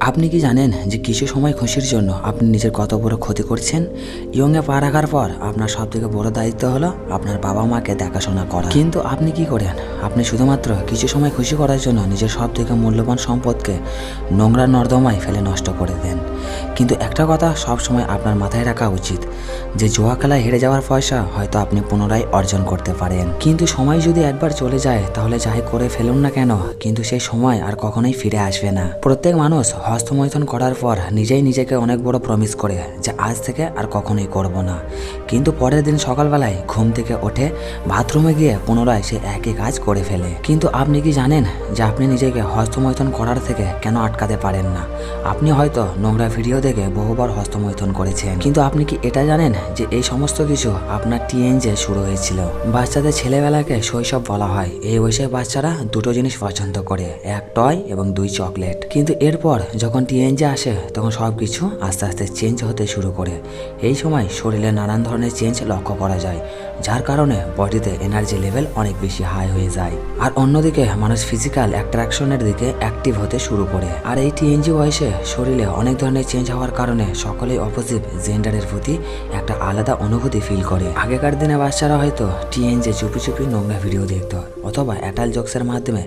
আপনি কি জানেন যে কিছু সময় খুশির জন্য আপনি নিজের কত বড় ক্ষতি করছেন? ইয়ংয়ে পা রাখার পর আপনার সব থেকে বড় দায়িত্ব হলো আপনার বাবা মাকে দেখাশোনা করা। কিন্তু আপনি কি করেন? আপনি শুধুমাত্র কিছু সময় খুশি করার জন্য নিজের সব থেকে মূল্যবান সম্পদকে নোংরা নর্দমায় ফেলে নষ্ট করে দেন। কিন্তু একটা কথা সব সময় আপনার মাথায় রাখা উচিত, যে জুয়া খেলায় হেরে যাওয়ার পয়সা হয়তো আপনি পুনরায় অর্জন করতে পারেন। কিন্তু সময় যদি একবার চলে যায়, তাহলে যাই করে ফেলুন না কেন? কিন্তু সেই সময় আর কখনোই ফিরে আসবে না। প্রত্যেক মানুষ হস্তমৈথন করার পর নিজেই নিজেকে অনেক বড় প্রমিস করে, যে আজ থেকে আর কখনোই করব না। কিন্তু পরের দিন সকালবেলায় ঘুম থেকে ওঠে বাথরুমে গিয়ে পুনরায় সে একই কাজ করে ফেলে। কিন্তু আপনি কি জানেন যে আপনি নিজেকে হস্তমৈথন করার থেকে কেন আটকাতে পারেন না? আপনি হয়তো নোংরা ভিডিও দেখে বহুবার হস্তমৈথন করেছেন। কিন্তু আপনি কি এটা জানেন যে এই সমস্ত কিছু আপনার টিএনজে শুরু হয়েছিল? বাচ্চাদের ছেলেবেলাকে শৈশব বলা হয়। এই বয়সে বাচ্চারা দুটো জিনিস পছন্দ করে, এক টয় এবং দুই চকলেট। কিন্তু এরপর যখন টিএনজে আসে, তখন সব কিছু আস্তে আস্তে চেঞ্জ হতে শুরু করে। এই সময় শরীরে নানান ধরনের চেঞ্জ লক্ষ্য করা যায়, যার কারণে বডিতে এনার্জি লেভেল অনেক বেশি হাই হয়ে যায়। আর অন্যদিকে মানুষ ফিজিক্যাল অ্যাট্রাকশনের দিকে অ্যাক্টিভ হতে শুরু করে। আর এই টিএনজি বয়সে শরীরে অনেক ধরনের চেঞ্জ হওয়ার কারণে সকলেই অপোজিট জেন্ডারের প্রতি একটা আলাদা অনুভূতি ফিল করে। আগেকার দিনে বাচ্চারা হয়তো টিএনজে চুপি চুপি নোংরা ভিডিও দেখত, অথবা অ্যাটাল জোকসের মাধ্যমে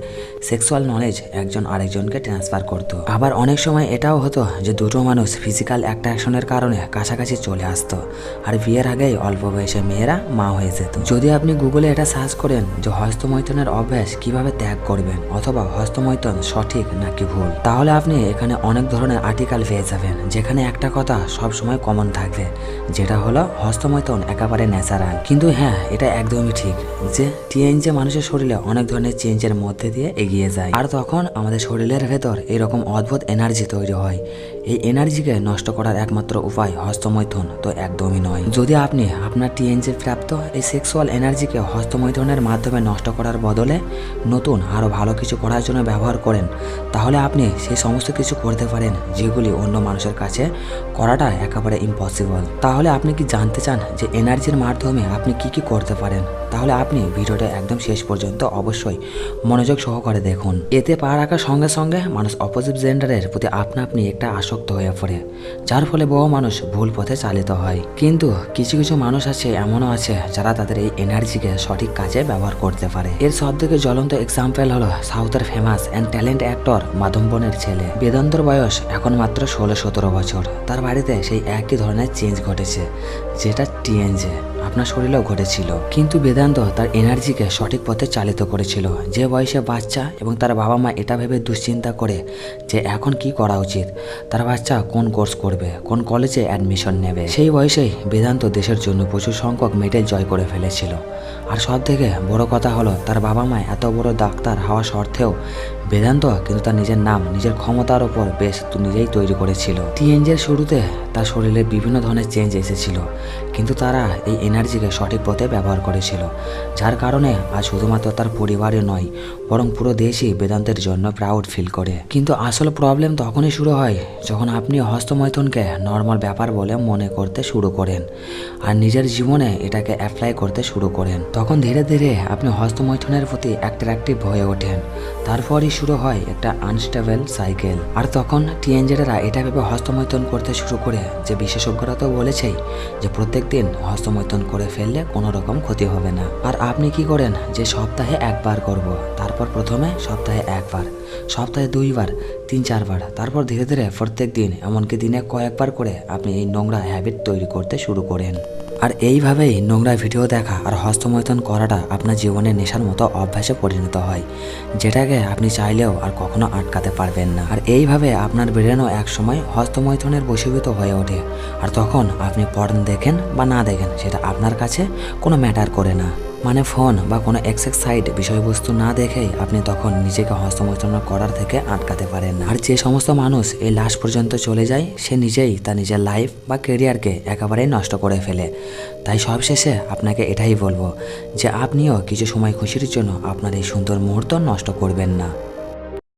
সেক্সুয়াল নলেজ একজন আরেকজনকে ট্রান্সফার করতো। আবার অনেক সময় এটাও হতো যে দুটো মানুষ ফিজিক্যাল অ্যাট্রাকশনের কারণে কাছাকাছি চলে আসতো। আর বিয়ের আগেই অল্প বয়সে মেয়েরা মা হয়ে যেত। যদি আপনি গুগলে এটা সার্চ করেন যে হস্তমৈথুনের অভ্যাস কীভাবে ত্যাগ করবেন অথবা হস্তমৈথুন সঠিক নাকি ভুল, তাহলে আপনি এখানে অনেক ধরনের আর্টিকেল পেয়ে যাবেন, যেখানে একটা কথা সব সময় কমন থাকবে, যেটা হলো হস্তমৈথুন একেবারে ন্যাচারাল কিন্তু হ্যাঁ এটা একদমই ঠিক যে টিএনজে মানুষের শরীরে অনেক ধরনের চেঞ্জের মধ্যে দিয়ে এগিয়ে যায়। আর তখন আমাদের শরীরের ভেতর এরকম অদ্ভুত এনার্জি তৈরি হয়। এই এনার্জিকে নষ্ট করার একমাত্র উপায় হস্তমৈথুন, তো একদমই নয়। যদি আপনি আপনার টিএনজি প্রাপ্ত এই সেক্সুয়াল এনার্জিকে হস্তমৈথুনের মাধ্যমে নষ্ট করার বদলে নতুন আরও ভালো কিছু করার জন্য ব্যবহার করেন, তাহলে আপনি সেই সমস্ত কিছু করতে পারেন যেগুলি অন্য মানুষের কাছে করাটা একেবারে ইম্পসিবল তাহলে আপনি কি জানতে চান যে এনার্জির মাধ্যমে আপনি কি কি করতে পারেন? তাহলে আপনি ভিডিওটা একদম শেষ পর্যন্ত অবশ্যই মনোযোগ সহকারে দেখুন। এতে পা রাখার সঙ্গে সঙ্গে মানুষ অপোজিট জেন্ডারের প্রতি আপনা আপনি একটা আসক্ত হয়ে পড়ে, যার ফলে বহু মানুষ ভুল পথে চালিত হয়। কিন্তু কিছু কিছু মানুষ আছে, এমনও আছে, যারা তাদের এই এনার্জিকে সঠিক কাজে ব্যবহার করতে পারে। এর সব থেকে জ্বলন্ত এক্সাম্পল হলো সাউথের ফেমাস অ্যান্ড ট্যালেন্ট অ্যাক্টর মাধব বনের ছেলে। বেদান্তর বয়স এখন মাত্র ষোলো সতেরো বছর। তার বাড়িতে সেই একই ধরনের চেঞ্জ ঘটেছে, যেটা টিএনজে আপনার শরীরেও ঘটেছিল। কিন্তু বেদান্ত তার এনার্জিকে সঠিক পথে চালিত করেছিল। যে বয়সে বাচ্চা এবং তার বাবা মা এটা ভেবে দুশ্চিন্তা করে যে এখন কি করা উচিত, তার বাচ্চা কোন কোর্স করবে, কোন কলেজে অ্যাডমিশন নেবে। সেই বয়সেই বেদান্ত দেশের জন্য প্রচুর সংখ্যক মেডেল জয় করে ফেলেছিল। আর সব থেকে বড় কথা হলো, তার বাবা মা এত বড় ডাক্তার হওয়া সত্ত্বেও বেদান্ত কিন্তু তার নিজের নাম, নিজের ক্ষমতার ওপর বেশ নিজেই তৈরি করেছিল। টিএনজের শুরুতে তার শরীরে বিভিন্ন ধরনের চেঞ্জ এসেছিল। কিন্তু তারা এই এনার্জিকে সঠিক পথে ব্যবহার করেছিল, যার কারণে আজ শুধুমাত্র তার পরিবারে নয়, বরং পুরো দেশই বেদান্তের জন্য প্রাউড ফিল করে। কিন্তু আসল প্রবলেম তখনই শুরু হয় যখন আপনি হস্তমৈথনকে নর্মাল ব্যাপার বলে মনে করতে শুরু করেন আর নিজের জীবনে এটাকে অ্যাপ্লাই করতে শুরু করেন। তখন ধীরে ধীরে আপনি হস্তমৈথনের প্রতি অ্যাট্রাকটিভ হয়ে ওঠেন। তারপরই শুরু হয় একটা আনস্টেবল সাইকেল আর তখন টিএনজেডেরা এটা ভেবে হস্তমৈথন করতে শুরু করে যে বিশেষজ্ঞরা তো বলেছেই যে প্রত্যেক দিন হস্তমৈথুন করে ফেললে কোনো রকম ক্ষতি হবে না। আর আপনি কি করেন? যে সপ্তাহে একবার করব, তারপর প্রথমে সপ্তাহে একবার, সপ্তাহে দুইবার, তিন চারবার, তারপর ধীরে ধীরে প্রত্যেক দিন, এমনকি দিনে কয়েকবার করে আপনি এই নোংরা হ্যাবিট তৈরি করতে শুরু করেন। আর এইভাবেই নোংরা ভিডিও দেখা আর হস্তমৈথন করাটা আপনার জীবনে নেশার মতো অভ্যাসে পরিণত হয়, যেটাকে আপনি চাইলেও আর কখনো আটকাতে পারবেন না। আর এইভাবে আপনার ব্রেনও একসময় হস্তমৈথনের বশীভূত হয়ে ওঠে। আর তখন আপনি পর্ন দেখেন বা না দেখেন, সেটা আপনার কাছে কোনো ম্যাটার করে না। মানে ফোন বা কোনো এক্সেক্স সাইট বিষয়বস্তু না দেখেই আপনি তখন নিজেকে হস্তমৈথুন করার থেকে আটকাতে পারেন আর যে সমস্ত মানুষ এই লাশ পর্যন্ত চলে যায়, সে নিজেই তার নিজের লাইফ বা কেরিয়ারকে একেবারেই নষ্ট করে ফেলে। তাই সবশেষে আপনাকে এটাই বলব যে আপনিও কিছু সময় খুশির জন্য আপনার এই সুন্দর মুহূর্ত নষ্ট করবেন না।